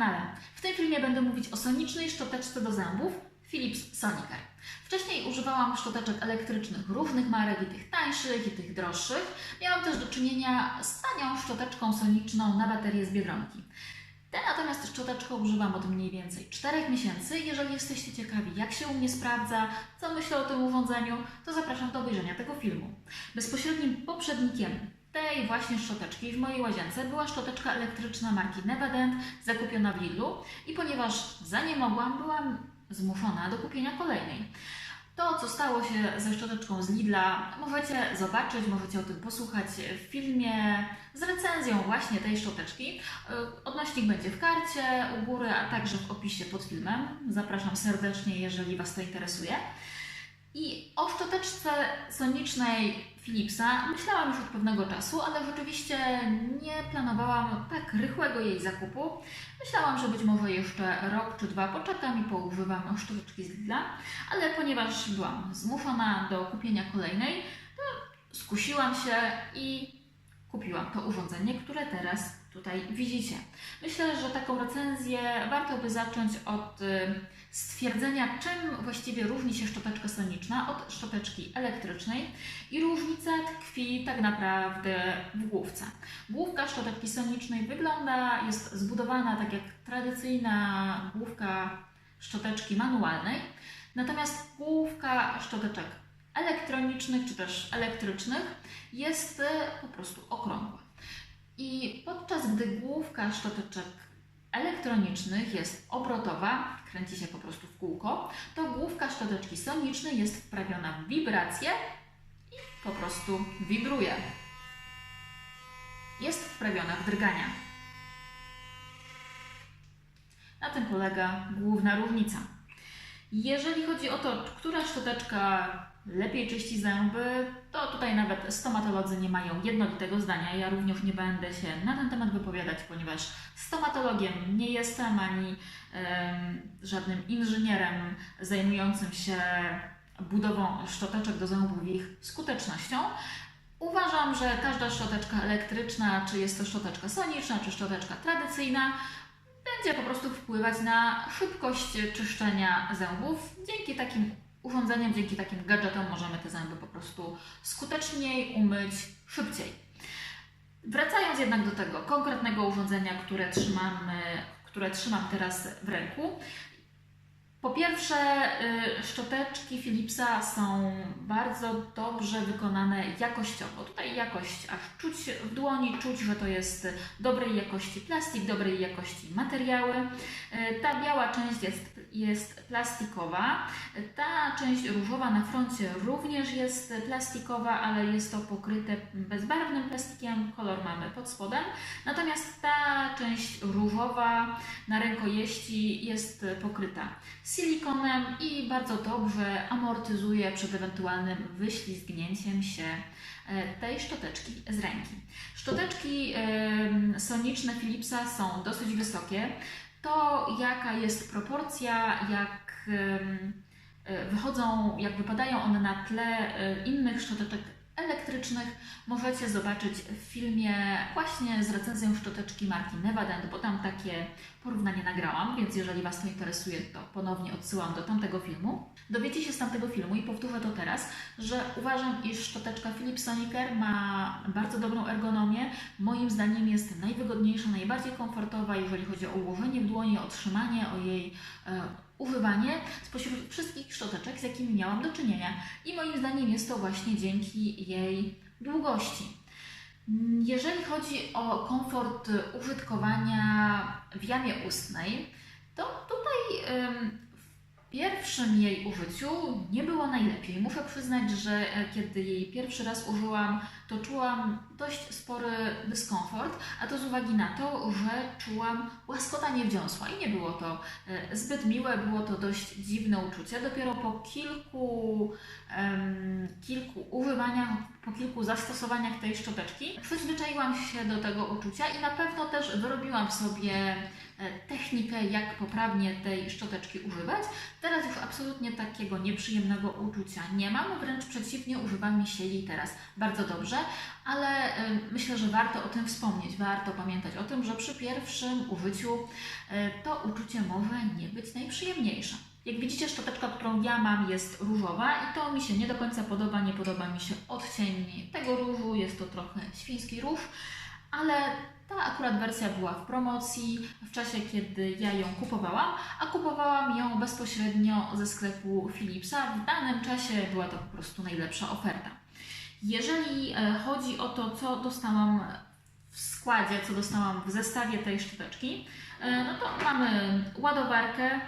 kanale. W tym filmie będę mówić o sonicznej szczoteczce do zębów Philips Sonicare. Wcześniej używałam szczoteczek elektrycznych różnych marek, i tych tańszych, i tych droższych. Miałam też do czynienia z tanią szczoteczką soniczną na baterię z Biedronki. Tę natomiast szczoteczkę używam od mniej więcej 4 miesięcy. Jeżeli jesteście ciekawi, jak się u mnie sprawdza, co myślę o tym urządzeniu, to zapraszam do obejrzenia tego filmu. Bezpośrednim poprzednikiem tej właśnie szczoteczki w mojej łazience była szczoteczka elektryczna marki Nevadent zakupiona w Lidlu i ponieważ za nie mogłam, byłam zmuszona do kupienia kolejnej. To, co stało się ze szczoteczką z Lidla, możecie zobaczyć, możecie o tym posłuchać w filmie z recenzją właśnie tej szczoteczki. Yy, Odnośnik będzie w karcie u góry, a także w opisie pod filmem. Zapraszam serdecznie, jeżeli Was to interesuje. I o szczoteczce sonicznej Philipsa myślałam już od pewnego czasu, ale rzeczywiście nie planowałam tak rychłego jej zakupu. Myślałam, że być może jeszcze rok czy dwa poczekam i poużywam szczoteczki z Lidla, ale ponieważ byłam zmuszona do kupienia kolejnej, to skusiłam się i kupiłam to urządzenie, które teraz tutaj widzicie. Myślę, że taką recenzję warto by zacząć od y, stwierdzenia, czym właściwie różni się szczoteczka soniczna od szczoteczki elektrycznej i różnica tkwi tak naprawdę w główce. Główka szczoteczki sonicznej wygląda, jest zbudowana tak jak tradycyjna główka szczoteczki manualnej, natomiast główka szczoteczek elektronicznych czy też elektrycznych jest y, po prostu okrągła. Gdy główka szczoteczek elektronicznych jest obrotowa, kręci się po prostu w kółko, to główka szczoteczki sonicznej jest wprawiona w wibrację i po prostu wibruje. Jest wprawiona w drgania. Na tym polega główna różnica. Jeżeli chodzi o to, która szczoteczka lepiej czyści zęby, to tutaj nawet stomatolodzy nie mają jednolitego zdania. Ja również nie będę się na ten temat wypowiadać, ponieważ stomatologiem nie jestem ani żadnym inżynierem zajmującym się budową szczoteczek do zębów i ich skutecznością. Uważam, że każda szczoteczka elektryczna, czy jest to szczoteczka soniczna, czy szczoteczka tradycyjna, będzie po prostu wpływać na szybkość czyszczenia zębów. Dzięki takim urządzeniom, dzięki takim gadżetom możemy te zęby po prostu skuteczniej umyć szybciej. Wracając jednak do tego konkretnego urządzenia, które trzymamy, które trzymam teraz w ręku. Po pierwsze, y, szczoteczki Philipsa są bardzo dobrze wykonane jakościowo. Tutaj jakość aż czuć w dłoni, czuć, że to jest dobrej jakości plastik, dobrej jakości materiały. Y, Ta biała część jest, jest plastikowa. Ta część różowa na froncie również jest plastikowa, ale jest to pokryte bezbarwnym plastikiem, kolor mamy pod spodem. Natomiast ta część różowa na rękojeści jest pokryta silikonem i bardzo dobrze amortyzuje przed ewentualnym wyślizgnięciem się e, tej szczoteczki z ręki. Szczoteczki soniczne Philipsa są dosyć wysokie. To jaka jest proporcja, jak e, wychodzą, jak wypadają one na tle e, innych szczoteczek elektrycznych, możecie zobaczyć w filmie właśnie z recenzją szczoteczki marki Nevadent, bo tam takie porównanie nagrałam, więc jeżeli Was to interesuje, to ponownie odsyłam do tamtego filmu. Dowiecie się z tamtego filmu i powtórzę to teraz, że uważam, iż szczoteczka Philips Sonicare ma bardzo dobrą ergonomię. Moim zdaniem jest najwygodniejsza, najbardziej komfortowa, jeżeli chodzi o ułożenie w dłoni, o trzymanie, o jej e, używanie spośród wszystkich szczoteczek, z jakimi miałam do czynienia. I moim zdaniem jest to właśnie dzięki jej długości. Jeżeli chodzi o komfort użytkowania w jamie ustnej, to tutaj pierwszym jej użyciu nie było najlepiej. Muszę przyznać, że e, kiedy jej pierwszy raz użyłam, to czułam dość spory dyskomfort, a to z uwagi na to, że czułam łaskotanie wdziąsła i nie było to e, zbyt miłe, było to dość dziwne uczucie. Dopiero po kilku, em, kilku używaniach, po kilku zastosowaniach tej szczoteczki przyzwyczaiłam się do tego uczucia i na pewno też wyrobiłam sobie technikę, jak poprawnie tej szczoteczki używać. Teraz już absolutnie takiego nieprzyjemnego uczucia nie mam, wręcz przeciwnie, używam mi jej teraz bardzo dobrze, ale y, myślę, że warto o tym wspomnieć, warto pamiętać o tym, że przy pierwszym użyciu y, to uczucie może nie być najprzyjemniejsze. Jak widzicie, szczoteczka, którą ja mam, jest różowa i to mi się nie do końca podoba. Nie podoba mi się odcień tego różu, jest to trochę świński róż, ale ta akurat wersja była w promocji w czasie, kiedy ja ją kupowałam, a kupowałam ją bezpośrednio ze sklepu Philipsa. W danym czasie była to po prostu najlepsza oferta. Jeżeli e, chodzi o to, co dostałam w składzie, co dostałam w zestawie tej szczoteczki, e, no to mamy ładowarkę. E,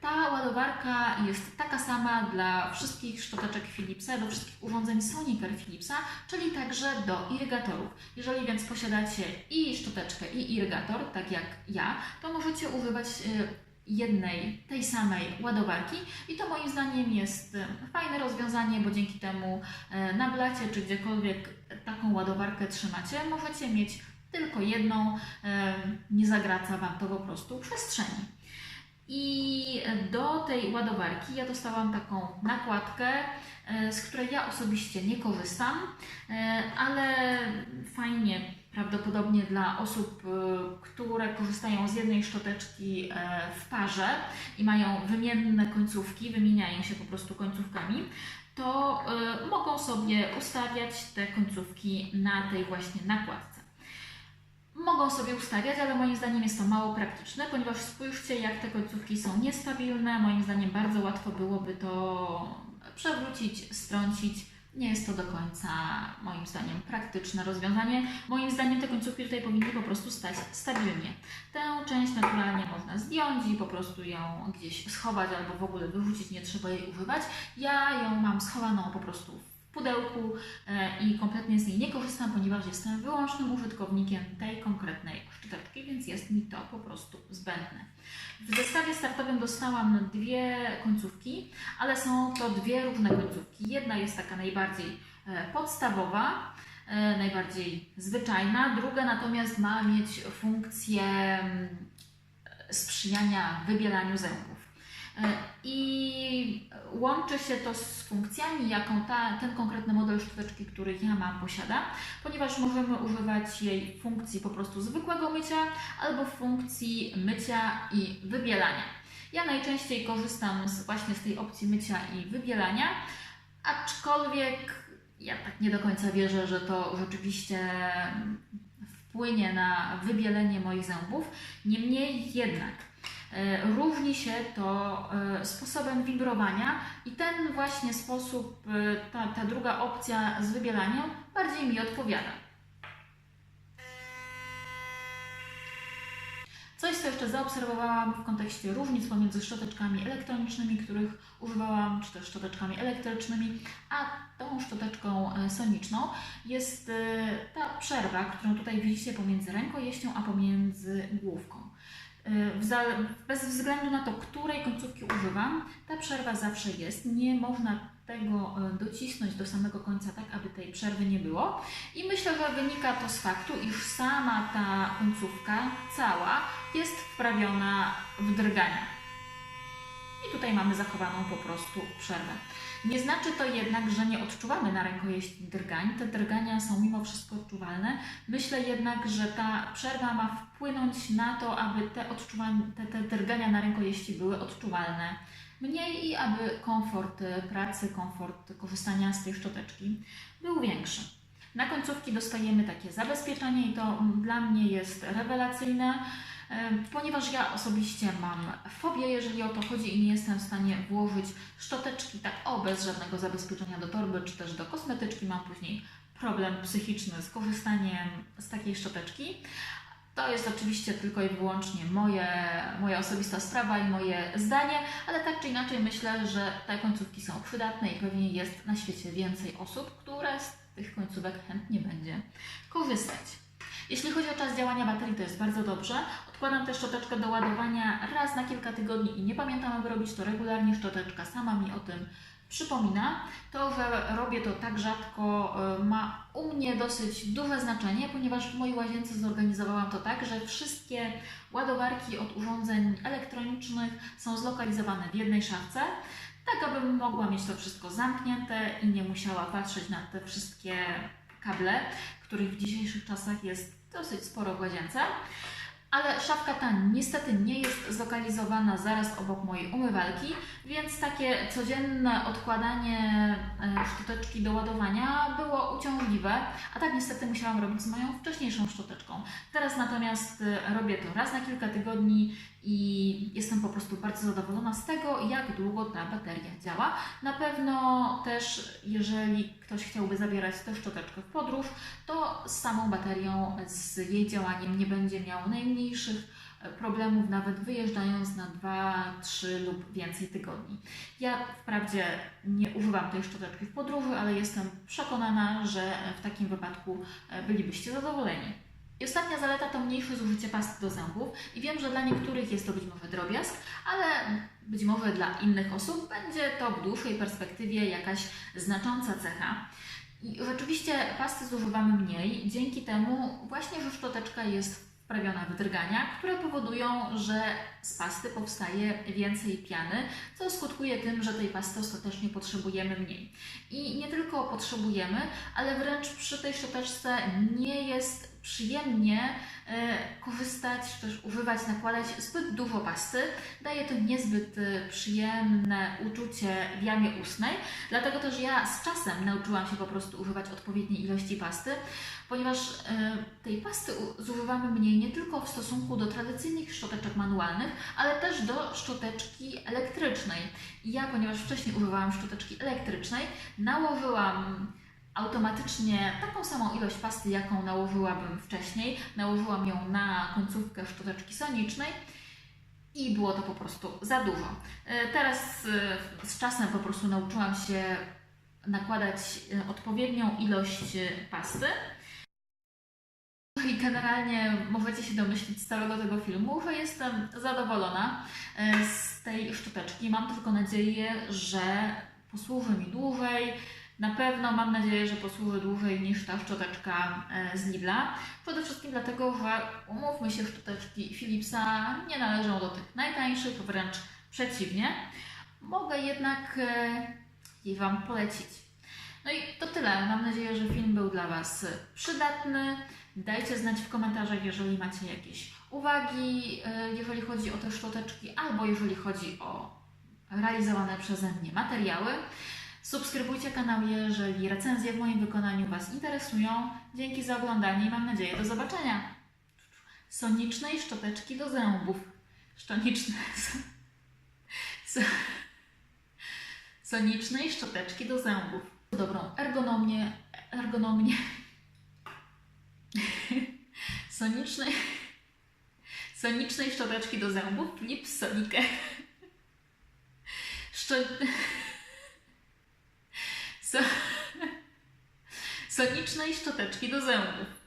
Ta ładowarka jest taka sama dla wszystkich szczoteczek Philipsa, do wszystkich urządzeń Sonicare Philipsa, czyli także do irygatorów. Jeżeli więc posiadacie i szczoteczkę, i irygator, tak jak ja, to możecie używać e, jednej, tej samej ładowarki i to moim zdaniem jest e, fajne rozwiązanie, bo dzięki temu e, na blacie czy gdziekolwiek taką ładowarkę trzymacie, możecie mieć tylko jedną, e, nie zagraca Wam to po prostu przestrzeni. I do tej ładowarki ja dostałam taką nakładkę, z której ja osobiście nie korzystam, ale fajnie prawdopodobnie dla osób, e, które korzystają z jednej szczoteczki e, w parze i mają wymienne końcówki, wymieniają się po prostu końcówkami, to e, mogą sobie ustawiać te końcówki na tej właśnie nakładce. Mogą sobie ustawiać, ale moim zdaniem jest to mało praktyczne, ponieważ spójrzcie, jak te końcówki są niestabilne. Moim zdaniem bardzo łatwo byłoby to przewrócić, strącić. Nie jest to do końca, moim zdaniem, praktyczne rozwiązanie. Moim zdaniem te końcówki tutaj powinny po prostu stać stabilnie. Tę część naturalnie można zdjąć i po prostu ją gdzieś schować albo w ogóle wyrzucić, nie trzeba jej używać. Ja ją mam schowaną po prostu w pudełku e, i kompletnie z niej nie korzystam, ponieważ jestem wyłącznym użytkownikiem tej konkretnej szczoteczki, więc jest mi to po prostu zbędne. W zestawie startowym dostałam dwie końcówki, ale są to dwie różne końcówki. Jedna jest taka najbardziej e, podstawowa, e, najbardziej zwyczajna, druga natomiast ma mieć funkcję mm, sprzyjania wybielaniu zębów. E, I łączy się to z funkcjami, jaką ta, ten konkretny model szczoteczki, który ja mam, posiada, ponieważ możemy używać jej funkcji po prostu zwykłego mycia albo funkcji mycia i wybielania. Ja najczęściej korzystam z, właśnie z tej opcji mycia i wybielania, aczkolwiek ja tak nie do końca wierzę, że to rzeczywiście wpłynie na wybielenie moich zębów. Niemniej jednak e, różni się to e, sposobem wibrowania i ten właśnie sposób, e, ta, ta druga opcja z wybielaniem bardziej mi odpowiada. Coś, co jeszcze zaobserwowałam w kontekście różnic pomiędzy szczoteczkami elektronicznymi, których używałam, czy też szczoteczkami elektrycznymi, a tą szczoteczką soniczną, jest ta przerwa, którą tutaj widzicie pomiędzy rękojeścią, a pomiędzy główką. E, Bez względu na to, której końcówki używam, ta przerwa zawsze jest. Nie można tego e, docisnąć do samego końca, tak aby tej przerwy nie było. I myślę, że wynika to z faktu, iż sama ta końcówka cała jest wprawiona w drgania. I tutaj mamy zachowaną po prostu przerwę. Nie znaczy to jednak, że nie odczuwamy na rękojeści drgań. Te drgania są mimo wszystko odczuwalne. Myślę jednak, że ta przerwa ma wpłynąć na to, aby te, te, te drgania na rękojeści były odczuwalne mniej i aby komfort e, pracy, komfort korzystania z tej szczoteczki był większy. Na końcówki dostajemy takie zabezpieczenie i to dla mnie jest rewelacyjne, e, ponieważ ja osobiście mam fobię, jeżeli o to chodzi i nie jestem w stanie włożyć szczoteczki tak o bez żadnego zabezpieczenia do torby czy też do kosmetyczki. Mam później problem psychiczny z korzystaniem z takiej szczoteczki. To jest oczywiście tylko i wyłącznie moje, moja osobista sprawa i moje zdanie, ale tak czy inaczej myślę, że te końcówki są przydatne i pewnie jest na świecie więcej osób, które tych końcówek chętnie będzie korzystać. Jeśli chodzi o czas działania baterii, to jest bardzo dobrze. Odkładam też szczoteczkę do ładowania raz na kilka tygodni i nie pamiętam, aby robić to regularnie. Szczoteczka sama mi o tym przypomina. To, że robię to tak rzadko, y, ma u mnie dosyć duże znaczenie, ponieważ w mojej łazience zorganizowałam to tak, że wszystkie ładowarki od urządzeń elektronicznych są zlokalizowane w jednej szafce, tak abym mogła mieć to wszystko zamknięte i nie musiała patrzeć na te wszystkie kable, których w dzisiejszych czasach jest dosyć sporo w łazience. Ale szafka ta niestety nie jest zlokalizowana zaraz obok mojej umywalki, więc takie codzienne odkładanie e, szczoteczki do ładowania było uciążliwe, a tak niestety musiałam robić z moją wcześniejszą szczoteczką. Teraz natomiast e, robię to raz na kilka tygodni i jestem po prostu bardzo zadowolona z tego, jak długo ta bateria działa. Na pewno też, jeżeli ktoś chciałby zabierać tę szczoteczkę w podróż, to z samą baterią, z jej działaniem nie będzie miał najmniejszych e, problemów, nawet wyjeżdżając na 2, 3 lub więcej tygodni. Ja wprawdzie nie używam tej szczoteczki w podróży, ale jestem przekonana, że w takim wypadku e, bylibyście zadowoleni. I ostatnia zaleta to mniejsze zużycie pasty do zębów. I wiem, że dla niektórych jest to być może drobiazg, ale być może dla innych osób będzie to w dłuższej perspektywie jakaś znacząca cecha. I rzeczywiście pasty zużywamy mniej, dzięki temu właśnie, że szczoteczka jest wprawiona w drgania, które powodują, że z pasty powstaje więcej piany, co skutkuje tym, że tej pasty ostatecznie potrzebujemy mniej. I nie tylko potrzebujemy, ale wręcz przy tej szczoteczce nie jest przyjemnie e, korzystać, czy też używać, nakładać zbyt dużo pasty. Daje to niezbyt e, przyjemne uczucie w jamie ustnej, dlatego też ja z czasem nauczyłam się po prostu używać odpowiedniej ilości pasty, ponieważ e, tej pasty zużywamy mniej nie tylko w stosunku do tradycyjnych szczoteczek manualnych, ale też do szczoteczki elektrycznej. Ja, ponieważ wcześniej używałam szczoteczki elektrycznej, nałożyłam automatycznie taką samą ilość pasty, jaką nałożyłabym wcześniej. Nałożyłam ją na końcówkę szczoteczki sonicznej i było to po prostu za dużo. E, Teraz e, z czasem po prostu nauczyłam się nakładać e, odpowiednią ilość pasty. I generalnie możecie się domyślić z całego tego filmu, że jestem zadowolona z tej szczoteczki. Mam tylko nadzieję, że posłuży mi dłużej. Na pewno mam nadzieję, że posłuży dłużej niż ta szczoteczka e, z Lidla. Przede wszystkim dlatego, że umówmy się, szczoteczki Philipsa nie należą do tych najtańszych, wręcz przeciwnie. Mogę jednak e, je Wam polecić. No i to tyle. Mam nadzieję, że film był dla Was przydatny. Dajcie znać w komentarzach, jeżeli macie jakieś uwagi, e, jeżeli chodzi o te szczoteczki, albo jeżeli chodzi o realizowane przeze mnie materiały. Subskrybujcie kanał, jeżeli recenzje w moim wykonaniu Was interesują. Dzięki za oglądanie i mam nadzieję do zobaczenia. Sonicznej szczoteczki do zębów. Szczoniczne. So, sonicznej szczoteczki do zębów. Dobrą ergonomię, ergonomię. Sonicznej, sonicznej szczoteczki do zębów. Philips Sonikę. Szczo... So... Sonicznej szczoteczki do zębów.